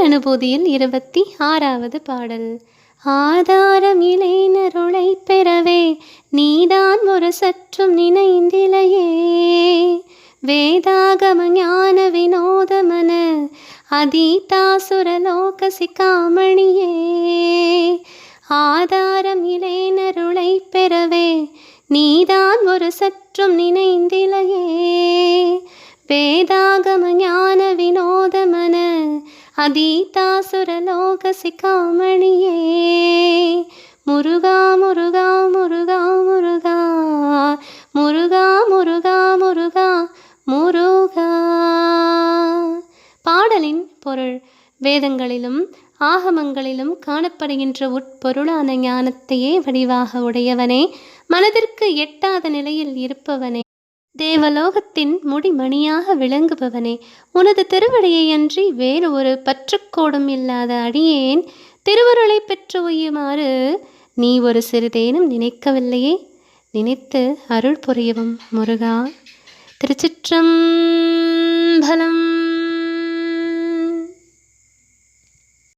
பேரனுபூதியில் இருபத்தி ஆறாவது பாடல். ஆதாரம் இளைஞருளை பெறவே நீதான் ஒரு சற்றும் நினைந்திலையே. வேதாகம ஞான வினோதமன அதீதாசுரலோக சிக்காமணியே ஆதாரம் இளைஞருளை பெறவே நீதான் ஒரு சற்றும் நினைந்திலையே. வேதாகம ஞான வினோதமன அதீதாசுரலோகசிகாமணியே. முருகா முருகா முருகா முருகா. முருகா முருகா முருகா முருகா. பாடலின் பொருள் வேதங்களிலும் ஆகமங்களிலும் காணப்படுகின்ற உட்பொருளான ஞானத்தையே வடிவாக உடையவனே. மனதிற்கு எட்டாத நிலையில் இருப்பவனே. தேவலோகத்தின் முடிமணியாக விளங்குபவனே உனது திருவடியை அன்றி வேறு ஒரு பற்றுக்கோடும் இல்லாத அடியேன். திருவருளை பெற்று ஒய்யுமாறு நீ ஒரு சிறிதேனும் நினைக்கவில்லையே? நினைத்து அருள் புரியவும் முருகா. திருச்சிற்றம்பலம்